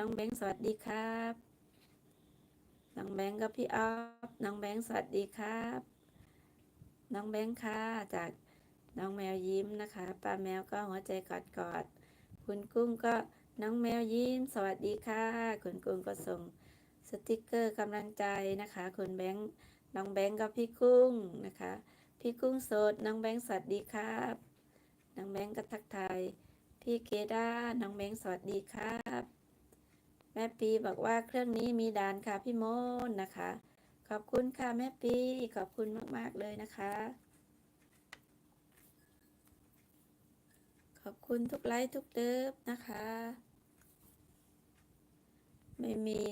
น้องแบงค์สวัสดีครับน้องแบงค์กับพี่ออฟน้องแบงค์สวัสดีครับ น้องแบงค์ค่ะจากน้องแมวยิ้มนะคะป้าแมวก็หัวใจกอดกอดๆคุณกุ้งก็น้องแมวยิ้ม สวัสดีค่ะ คุณกุ้งก็ส่งสติกเกอร์กำลังใจนะคะ คุณแบงค์น้องแบงค์กับพี่กุ้งนะคะ พี่กุ้งโสดน้องแบงค์สวัสดีครับน้องแบงค์ก็ทักทายพี่เกด้าน้องแบงค์สวัสดีครับ ม่ปีบอกว่าเครื่องนี้มีด่านค่ะพี่โมนนะคะ ขอบคุณค่ะแม่ปีขอบคุณมากๆเลยนะคะ ขอบคุณทุกไลค์ทุกเดิฟนะคะ ไม่มี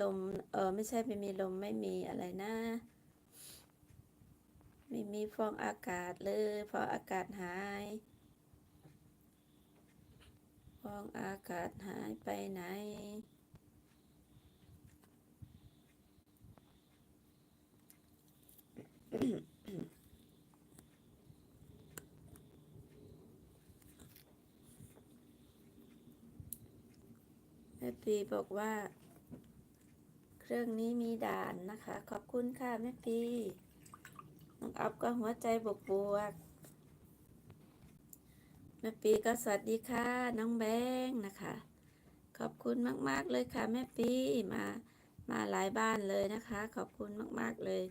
ลมเออไม่ใช่ไม่มีลมไม่มีอะไรนะไม่มีฟองอากาศเลยเพราะอากาศหายฟองอากาศหายไปไหน แม่ปีบอกว่า เครื่องนี้มีด่านนะคะ ขอบคุณค่ะแม่ปีน้องอัพก็หัวใจบวกบวกๆแม่ปีก็สวัสดีค่ะ น้องแบงค์นะคะ ขอบคุณมาก ๆ เลยค่ะแม่ปีมามาหลายบ้านเลยนะคะ ขอบคุณมาก ๆ เลย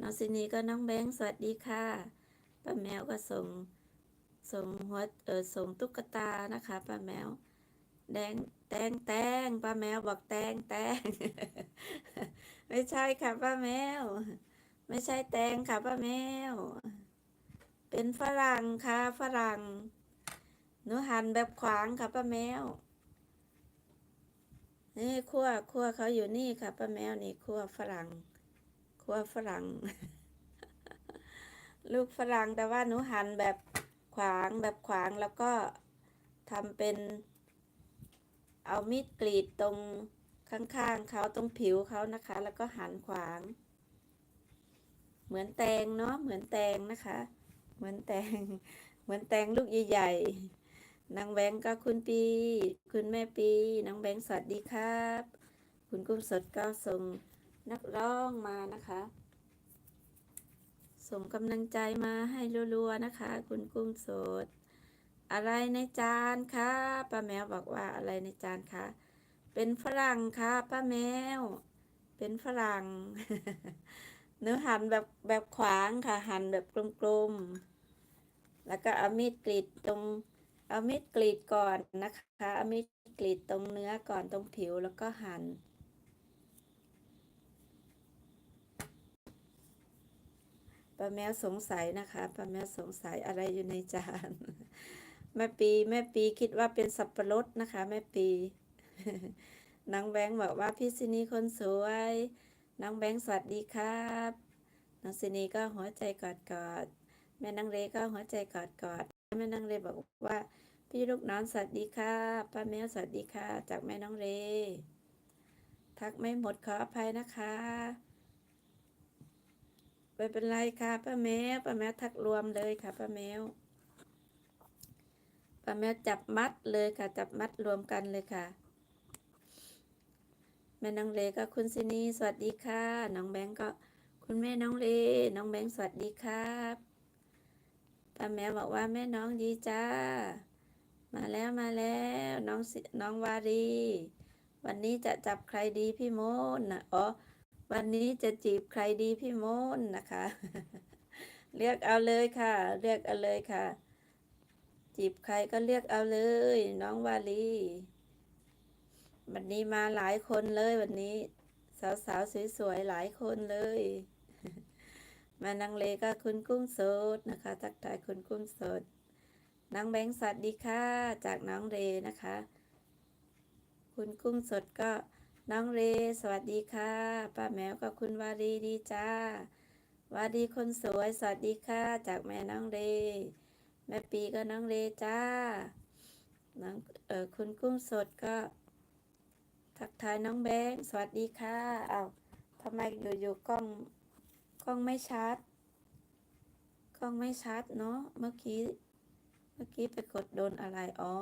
น้องซินีก็น้องแบงค์สวัสดีค่ะป้าแมวก็ส่งส่งหัวเออส่งตุ๊กตานะคะป้าแมวแดงแตงแตงป้าแมวบอกแตงแตงไม่ใช่ค่ะป้าแมว ไม่ใช่แตงค่ะป้าแมว เป็นฝรั่งค่ะฝรั่งหนูหั่นแบบขวางค่ะป้าแมว นี่ขั้วขั้วเขาอยู่นี่ค่ะป้าแมวนี่ขั้วฝรั่ง ขั้วฝรั่ง ลูกฝรั่งแต่ว่าหนูหั่นแบบขวางแบบขวางแล้วก็ทำเป็น เอามีดกรีดตรงข้างๆเขาตรงผิวเขานะคะ แล้วก็หั่นขวาง เหมือนแตงเนาะเหมือนแตงนะคะ เหมือนแตง เหมือนแตงลูกใหญ่ๆนางแบงก์ก็คุณปี คุณแม่ปีน้องแบงก์สวัสดีครับ คุณกุ้งสดก็ส่ง นักร้องมานะคะ ส่งกำลังใจมาให้รัวๆนะคะ คุณกุ้งสด อะไรในจานคะป้าแมวบอกว่าอะไรในจานคะเป็นฝรั่งค่ะป้าแมว เป็นฝรั่ง เนื้อหั่นแบบแบบขวางค่ะ หั่นแบบกลมๆ แล้วก็เอามีดกรีดตรง เอามีดกรีดก่อนนะคะ เอามีดกรีดตรงเนื้อก่อนตรงผิวแล้วก็หั่น ป้าแมวสงสัยนะคะป้าแมวสงสัยอะไรอยู่ในจานแม่ปีแม่ปีคิดว่าเป็นสับปะรดนะคะแม่ปีน้องแบงค์บอกว่าพี่ซินีคนสวยน้องแบงค์สวัสดีครับน้องซินีก็หัวใจกอดกอดแม่นางเรก็หัวใจกอดกอดแม่นางเรบอกว่า พี่ลูกน้องสวัสดีค่ะป้าแมวสวัสดีค่ะ จากแม่น้องเร ทักไม่หมดขออภัยนะคะ ไม่เป็นไรค่ะป้าแมวป้าแมวทักรวมเลยค่ะป้าแมวป้าแมวจับมัดเลยค่ะ จับมัดรวมกันเลยค่ะ แม่น้องเลก็คุณซินีสวัสดีค่ะ น้องแบงก์ก็คุณแม่น้องเล น้องแบงก์สวัสดีครับป้าแมวบอกว่าแม่น้องดีจ้า มาแล้วมาแล้วน้องน้องวารี วันนี้จะจับใครดีพี่โมนนะอ๋อ วันนี้จะจีบใครดีพี่โมนนะคะ เลือกเอาเลยค่ะ เลือกเอาเลยค่ะ จีบใครก็เลือกเอาเลย น้องวาลีวันนี้มาหลายคนเลยวันนี้ สาวๆสวยๆหลายคนเลย มานังเลก็คุณกุ้งสดนะคะทักทายคุณกุ้งสดนางแบงค์สวัสดีค่ะจากน้องเรนะคะ คุณกุ้งสดก็ น้องเร สวัสดีค่ะ ป้าแมวก็คุณวารีดีจ้าวารีคนสวย สวัสดีค่ะ จากแม่น้องเร แม่ปีก็น้องเลจ้า น้องเออคุณกุ้งสดก็ ทักทายน้องแบงค์สวัสดีค่ะเอาวทำไมอยู่ๆกล้องกล้องไม่ชัด กล้องไม่ชัดเนาะ เมื่อกี้ เมื่อกี้ไปกดโดนอะไร อ๋อ